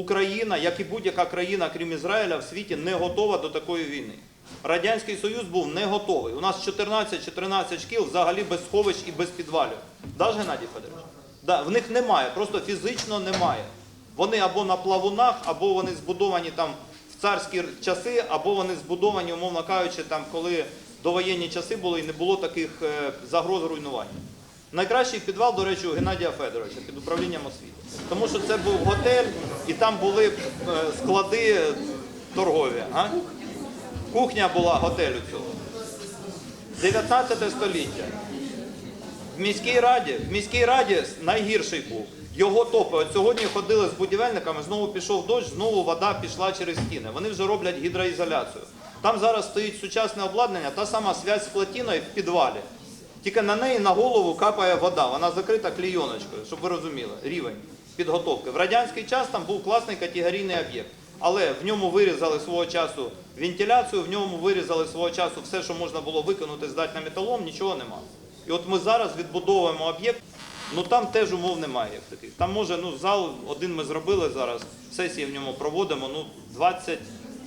Україна, як і будь-яка країна, крім Ізраїля, в світі не готова до такої війни. Радянський Союз був не готовий. У нас 14 чи 13 шкіл взагалі без сховищ і без підвалів. Да, Геннадій Федорович? Да, в них немає, просто фізично немає. Вони або на плавунах, або вони збудовані там в царські часи, або вони збудовані, умовно кажучи, там, коли довоєнні часи були і не було таких е, загроз руйнування. Найкращий підвал, до речі, у Геннадія Федоровича під управлінням освіти. Тому що це був готель, і там були е, склади торгові. А? Кухня була готелю цього. 19 століття. В міській раді, в міській раді найгірший був. Його топи. От сьогодні ходили з будівельниками, знову пішов дощ, знову вода пішла через стіни. Вони вже роблять гідроізоляцію. Там зараз стоїть сучасне обладнання, та сама связь з плотіною в підвалі. Тільки на неї на голову капає вода, вона закрита клійоночкою, щоб ви розуміли, рівень підготовки. В радянський час там був класний категорійний об'єкт, але в ньому вирізали свого часу вентиляцію, в ньому вирізали свого часу все, що можна було виконати, здати на металом, нічого нема. І от ми зараз відбудовуємо об'єкт, ну там теж умов немає таких. Там може, ну зал один ми зробили зараз, сесії в ньому проводимо, ну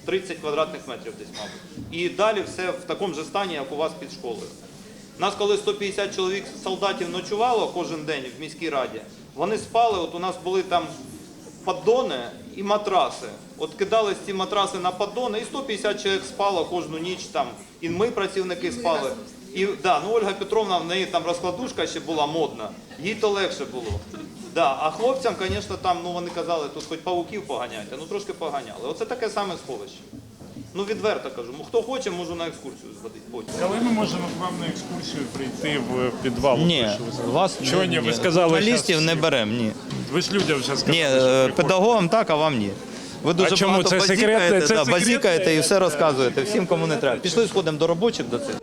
20-30 квадратних метрів десь, мабуть. І далі все в такому же стані, як у вас під школою. Нас, коли 150 чоловік солдатів ночувало кожен день в міській раді, вони спали, от у нас були там поддони і матраси. От кидались ці матраси на поддони, і 150 чоловік спало кожну ніч там. І ми, працівники, спали. І да, ну Ольга Петровна, в неї там розкладушка ще була модна, їй то легше було. Да, а хлопцям, звісно, там, ну вони казали, тут хоч павуків поганяйте, ну трошки поганяли. Оце таке саме сховище. Ну відверто кажу, ну хто хоче, можу на екскурсію зводити потім. Коли ми можемо к вам на екскурсію прийти в підвал? Ні, що ви сказали? вас Чого ні? Ви сказали, лістів щас не беремо, ні. Ви ж людям зараз Ні, сказали, що е, приходять. педагогам так, а вам ні. Ви дуже А чому? багато Це секретне- базікаєте, це да, секретне? базікаєте і все розказуєте всім, кому не треба. Пішли сходимо до робочих до цих.